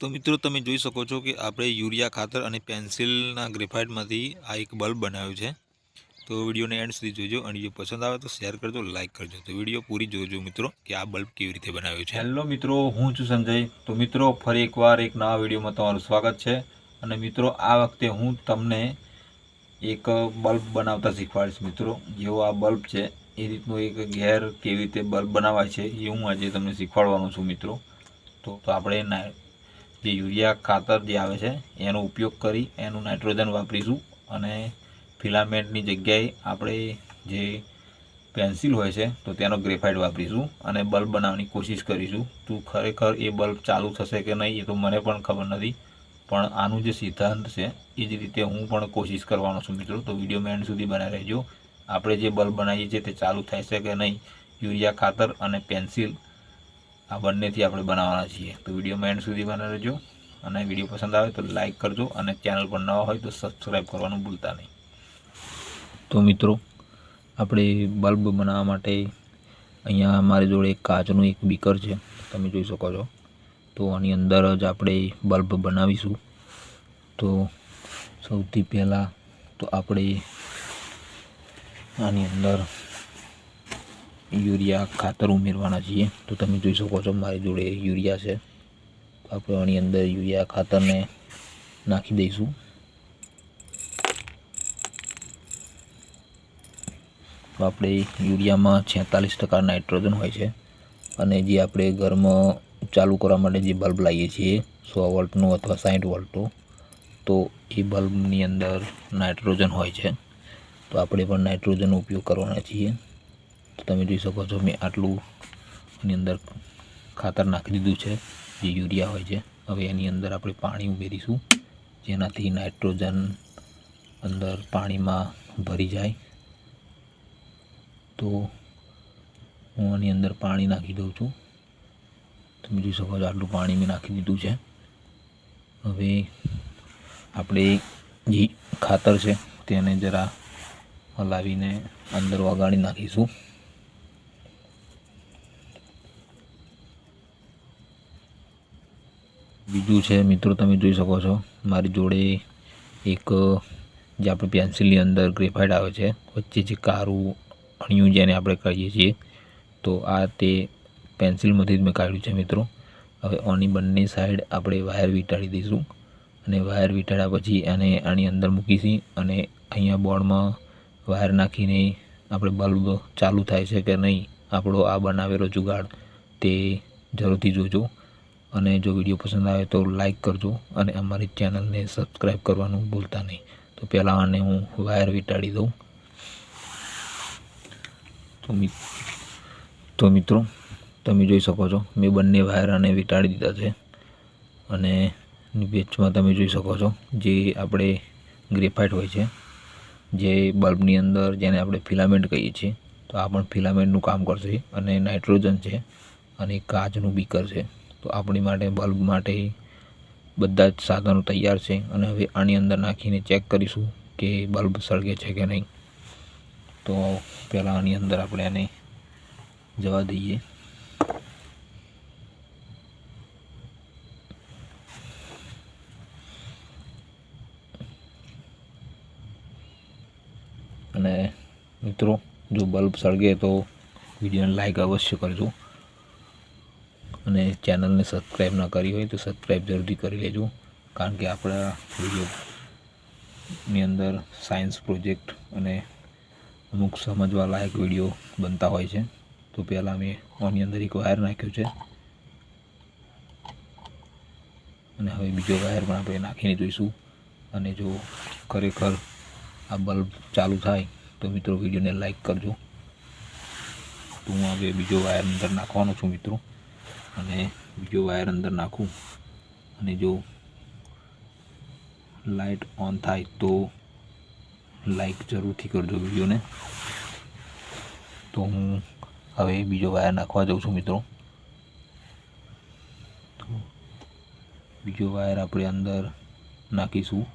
તો મિત્રો તમે જોઈ શકો છો કે આપણે યુરિયા ખાતર અને પેન્સિલના ગ્રેફાઇટમાંથી આ એક બલ્બ બનાવ્યો છે. તો વિડીયોને એન્ડ સુધી જોજો અને જો પસંદ આવે તો શેર કરજો લાઇક કરજો. તો વીડિયો પૂરી જોજો મિત્રો કે આ બલ્બ કેવી રીતે બનાવ્યો છે. હેલો મિત્રો, હું છું સંજય. તો મિત્રો, ફરી એકવાર એક નવા વિડીયોમાં તમારું સ્વાગત છે. અને મિત્રો, આ વખતે હું તમને એક બલ્બ બનાવતા શીખવાડીશ મિત્રો. જેવો આ બલ્બ છે, એ રીતનું એક ઘેર કેવી રીતે બલ્બ બનાવાય છે, એ હું આજે તમને શીખવાડવાનો છું મિત્રો. તો આપણે જે યુરિયા ખાતર જે આવે છે, એનો ઉપયોગ કરી એનું નાઇટ્રોજન વાપરીશું અને ફિલામેન્ટની જગ્યાએ આપણે જે પેન્સિલ હોય છે, તો તેનો ગ્રેફાઇટ વાપરીશું અને બલ્બ બનાવવાની કોશિશ કરીશું. તો ખરેખર એ બલ્બ ચાલુ થશે કે નહીં એ તો મને પણ ખબર નથી, પણ આનું જે સિદ્ધાંત છે, એ જ રીતે હું પણ કોશિશ કરવાનો છું મિત્રો. તો વિડીયોમાં એન્ડ સુધી બનાવી રહેજો. આપણે જે બલ્બ બનાવીએ છીએ તે ચાલુ થાય છે કે નહીં, યુરિયા ખાતર અને પેન્સિલ આ બંનેથી આપણે બનાવવાના છીએ. તો વિડીયોમાં એન્ડ સુધી બનાવી રહેજો. અને વીડિયો પસંદ આવે તો લાઇક કરજો અને ચેનલ પર નવા હોય તો સબસ્ક્રાઈબ કરવાનું ભૂલતા નહીં. તો મિત્રો, આપણે બલ્બ બનાવવા માટે અહીંયા મારી જોડે એક કાચનું એક બીકર છે. તમે જોઈ શકો છો. તો આની અંદર જ આપણે બલ્બ બનાવીશું. તો સૌથી પહેલાં તો આપણે આની અંદર યુરિયા ખાતર ઉમેરવાના છીએ. તો તમે જોઈ શકો છો, મારી જોડે યુરિયા છે. આપણે આની અંદર યુરિયા ખાતરને નાખી દઈશું. તો આપણે યુરિયામાં છેતાલીસ ટકા નાઇટ્રોજન હોય છે. અને જે આપણે ઘરમાં ચાલુ કરવા માટે જે બલ્બ લાવીએ છીએ, સો વોલ્ટનું અથવા સાઠ વોલ્ટનો, તો એ બલ્બની અંદર નાઇટ્રોજન હોય છે. તો આપણે પણ નાઇટ્રોજનનો ઉપયોગ કરવાના છીએ. તો તમે જોઈ શકો છો મેં આટલું એની અંદર ખાતર નાખી દીધું છે, જે યુરિયા હોય છે. હવે એની અંદર આપણે પાણી ઉમેરીશું, જેનાથી નાઇટ્રોજન અંદર પાણીમાં ભરી જાય. તો હું આની અંદર પાણી નાખી દઉં છું. તમે જોઈ શકો છો આટલું પાણી મેં નાખી દીધું છે. હવે આપણે જે ખાતર છે તેને જરા હલાવીને અંદર વગાડી નાખીશું. બીજું છે, મિત્રો, તમે જોઈ શકો છો, મારી જોડે એક જે આપણે પેન્સિલની અંદર ગ્રેફાઇટ આવે છે, વચ્ચે જે કારું અણિયું જેને આપણે કહીએ છીએ, તો આ તે પેન્સિલમાંથી જ મેં કાઢ્યું છે, મિત્રો. હવે આની બંને સાઈડ આપણે વાયર વીંટાળી દઈશું અને વાયર વીંટાળ્યા પછી એને આની અંદર મૂકીશું અને અહીંયા બોર્ડમાં વાયર નાખીને આપણે બલ્બ ચાલુ થાય છે કે નહીં, આપણો આ બનાવેલો જુગાડ તે જરૂરથી જોજો. અને જો વીડિયો પસંદ આવે તો લાઇક કરજો અને અમારી ચેનલને સબસ્ક્રાઈબ કરવાનું ભૂલતા નહીં. તો પહેલાં આને હું વાયર વીંટાળી દઉં. તો તો મિત્રો, તમે જોઈ શકો છો, મેં બંને વાયર અને વીંટાળી દીધા છે. અને વેચમાં તમે જોઈ શકો છો, જે આપણે ગ્રેફાઇટ હોય છે, જે બલ્બની અંદર જેને આપણે ફિલામેન્ટ કહીએ છીએ, તો આ પણ ફિલામેન્ટનું કામ કરશે અને નાઇટ્રોજન છે અને કાચનું બીકર છે. તો આપણી માટે, બલ્બ માટે બધા જ સાધનો તૈયાર છે અને હવે આની અંદર નાખીને ચેક કરીશું કે બલ્બ સળગે છે કે નહીં. તો પહેલાં આની અંદર આપણે એને જવા દઈએ. અને મિત્રો, જો બલ્બ સળગે તો વિડીયોને લાઈક અવશ્ય કરજો. અને ચેનલને સબસ્ક્રાઈબ ના કરી હોય તો સબસ્ક્રાઈબ જરૂરથી કરી લેજો. કારણ કે આપણા વિડીયોની અંદર સાયન્સ પ્રોજેક્ટ અને અમુક સમજવા લાયક વીડિયો બનતા હોય છે. તો પહેલાં મેં આની અંદર એક વાયર નાખ્યો છે. અને હવે બીજો વાયર પણ આપણે નાખીને જોઈશું. અને જો ખરેખર આ બલ્બ ચાલુ થાય તો મિત્રો વિડીયોને લાઈક કરજો. તો હું હવે બીજો વાયર અંદર નાખવાનો છું મિત્રો. અને બીજો વાયર અંદર નાખું. અને જો લાઇટ ઓન થાય તો લાઈક જરૂરથી કરજો વિડીયોને તો હું હવે બીજો વાયર નાખવા જાઉં છું મિત્રો. તો બીજો વાયર આપણે અંદર નાખીશું.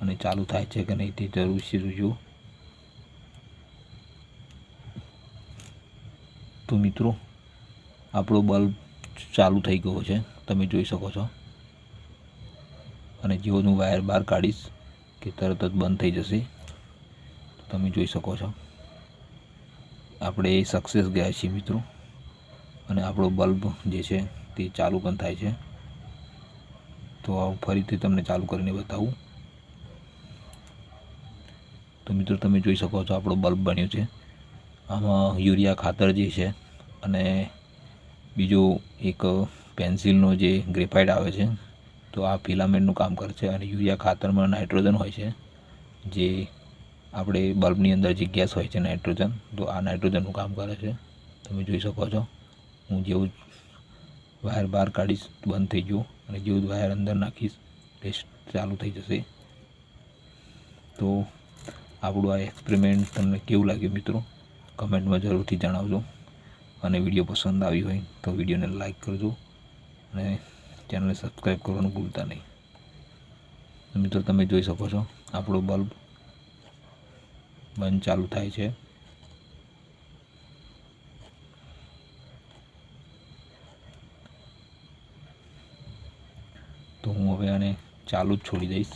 અને ચાલુ થાય છે કે નહીં તે જરૂરથી જોજો. તો મિત્રો, આપણો બલ્બ ચાલુ થઈ ગયો છે, તમે જોઈ શકો છો. અને હું વાયર બહાર કાઢીશ કે તરત જ બંધ થઈ જશે. તમે જોઈ શકો છો. આપણે સક્સેસ ગયા છીએ મિત્રો. અને આપણો બલ્બ જે છે, તે ચાલુ પણ થાય છે. તો ફરીથી તમને ચાલુ કરીને બતાવું. તો મિત્રો તમે જોઈ શકો છો, આપણો બલ્બ બન્યો છે. આમાં યુરિયા ખાતર જે છે અને બીજો એક પેન્સિલનો જે ગ્રેફાઇટ આવે છે, તો આ ફિલામેન્ટનું કામ કરે છે અને યુરિયા ખાતરમાં નાઇટ્રોજન હોય છે. જે આપણે બલ્બની અંદર જે ગેસ હોય છે નાઇટ્રોજન, તો આ નાઇટ્રોજનનું કામ કરે છે. તમે જોઈ શકો છો. હું જેવું જ વાયર બહાર કાઢીશ, બંધ થઈ ગયું, અને જેવું જ વાયર અંદર નાખીશ, ટેસ્ટ ચાલુ થઈ જશે. તો આપણું આ એક્સપેરિમેન્ટ તમને કેવું લાગ્યું મિત્રો? કમેન્ટમાં જરૂરથી જણાવજો. અને વીડિયો પસંદ આવી હોય તો વિડીયોને લાઇક કરજો અને ચેનલને સબસ્ક્રાઈબ કરવાનું ભૂલતા નહીં. મિત્રો, તમે જોઈ શકો છો, આપણો બલ્બ બંધ ચાલુ થાય છે. તો હું હવે આને ચાલુ જ છોડી દઈશ.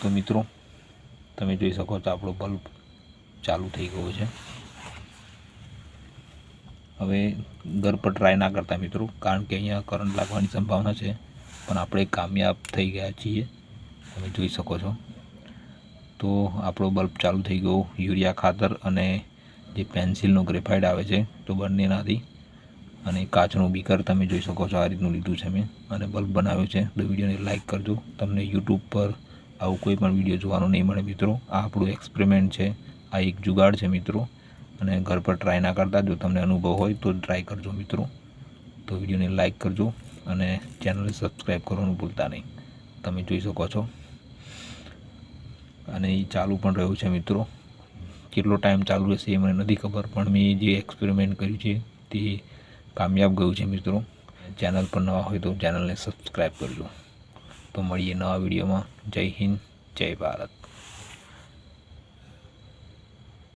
તો મિત્રો, તમે જોઈ શકો છો, આપણો બલ્બ ચાલુ થઈ ગયો છે. હવે ઘર પર ટ્રાય ના કરતા મિત્રો, કારણ કે અહીંયા કરંટ લાગવાની સંભાવના છે. પણ આપણે કામયાબ થઈ ગયા છીએ. તમે જોઈ શકો છો. તો આપણો બલ્બ ચાલુ થઈ ગયો યુરિયા ખાતર અને જે પેન્સિલનો ગ્રેફાઇડ આવે છે, તો બંનેનાથી. અને કાચનું બીકર તમે જોઈ શકો છો, આ રીતનું લીધું છે મેં. અને બલ્બ બનાવ્યો છે. તો વિડીયોને લાઇક કરજો. તમને યુટ્યુબ પર આવું કોઈ પણ વીડિયો જોવાનો નહીં મળે મિત્રો. આ આપણું એક્સપેરિમેન્ટ છે. આ એક જુગાડ છે મિત્રો. અને ઘર પર ટ્રાય ના કરતા, જો તમને અનુભવ હોય તો ટ્રાય કરજો મિત્રો. તો વિડીયોને લાઇક કરજો અને ચેનલને સબસ્ક્રાઈબ કરવાનું ભૂલતા નહીં. તમે જોઈ શકો છો. અને એ ચાલુ પણ રહ્યું છે મિત્રો. કેટલો ટાઈમ ચાલુ રહેશે એ મને નથી ખબર, પણ મેં જે એક્સપેરિમેન્ટ કર્યું છે તે કામયાબ ગયું છે મિત્રો. ચેનલ પર નવા હોય તો ચેનલને સબસ્ક્રાઈબ કરજો. તો મળીએ નવા વિડીયોમાં. જય હિન્દ, જય ભારત.